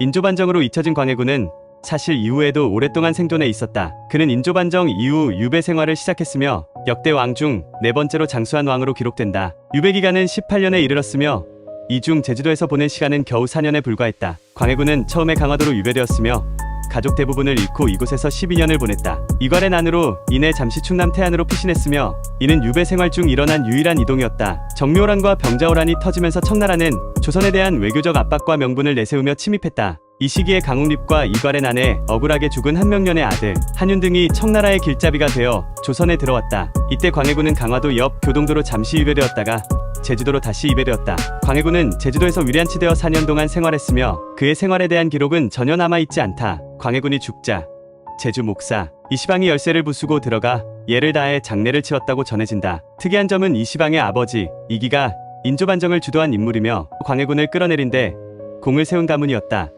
인조반정으로 잊혀진 광해군은 사실 이후에도 오랫동안 생존해 있었다. 그는 인조반정 이후 유배 생활을 시작했으며 역대 왕 중 네 번째로 장수한 왕으로 기록된다. 유배 기간은 18년에 이르렀으며 이 중 제주도에서 보낸 시간은 겨우 4년에 불과했다. 광해군은 처음에 강화도로 유배되었으며 가족 대부분을 잃고 이곳에서 12년을 보냈다. 이괄의 난으로 인해 잠시 충남 태안으로 피신했으며 이는 유배 생활 중 일어난 유일한 이동이었다. 정묘란과 병자호란이 터지면서 청나라는 조선에 대한 외교적 압박과 명분을 내세우며 침입했다. 이 시기에 강욱립과 이괄의 난에 억울하게 죽은 한명년의 아들 한윤 등이 청나라의 길잡이가 되어 조선에 들어왔다. 이때 광해군은 강화도 옆 교동도로 잠시 유배되었다가 제주도로 다시 이배되었다. 광해군은 제주도에서 위련치되어 4년 동안 생활했으며 그의 생활에 대한 기록은 전혀 남아있지 않다. 광해군이 죽자 제주 목사 이시방이 열쇠를 부수고 들어가 예를 다해 장례를 치렀다고 전해진다. 특이한 점은 이시방의 아버지 이기가 인조반정을 주도한 인물이며 광해군을 끌어내린 데 공을 세운 가문이었다.